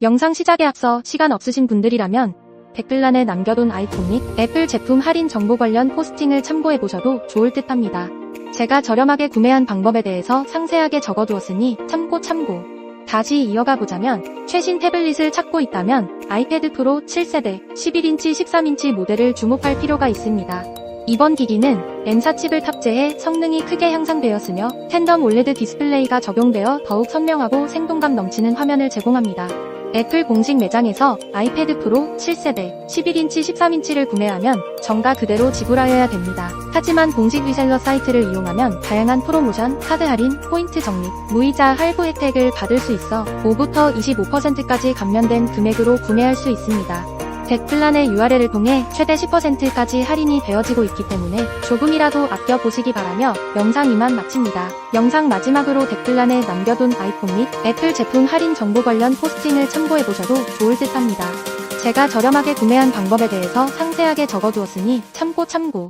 영상 시작에 앞서 시간 없으신 분들이라면 댓글란에 남겨둔 아이폰 및 애플 제품 할인 정보 관련 포스팅을 참고해보셔도 좋을 듯 합니다. 제가 저렴하게 구매한 방법에 대해서 상세하게 적어두었으니 참고 참고. 다시 이어가 보자면 최신 태블릿을 찾고 있다면 아이패드 프로 7세대 11인치 13인치 모델을 주목할 필요가 있습니다. 이번 기기는 M사 칩을 탑재해 성능이 크게 향상되었으며 텐덤 올레드 디스플레이가 적용되어 더욱 선명하고 생동감 넘치는 화면을 제공합니다. 애플 공식 매장에서 아이패드 프로 7세대 11인치 13인치를 구매하면 정가 그대로 지불하여야 됩니다. 하지만 공식 리셀러 사이트를 이용하면 다양한 프로모션, 카드 할인, 포인트 적립, 무이자 할부 혜택을 받을 수 있어 5부터 25%까지 감면된 금액으로 구매할 수 있습니다. 댓글란의 URL을 통해 최대 10%까지 할인이 되어지고 있기 때문에 조금이라도 아껴보시기 바라며 영상 이만 마칩니다. 영상 마지막으로 댓글란에 남겨둔 아이폰 및 애플 제품 할인 정보 관련 포스팅을 참고해보셔도 좋을 듯 합니다. 제가 저렴하게 구매한 방법에 대해서 상세하게 적어두었으니 참고 참고.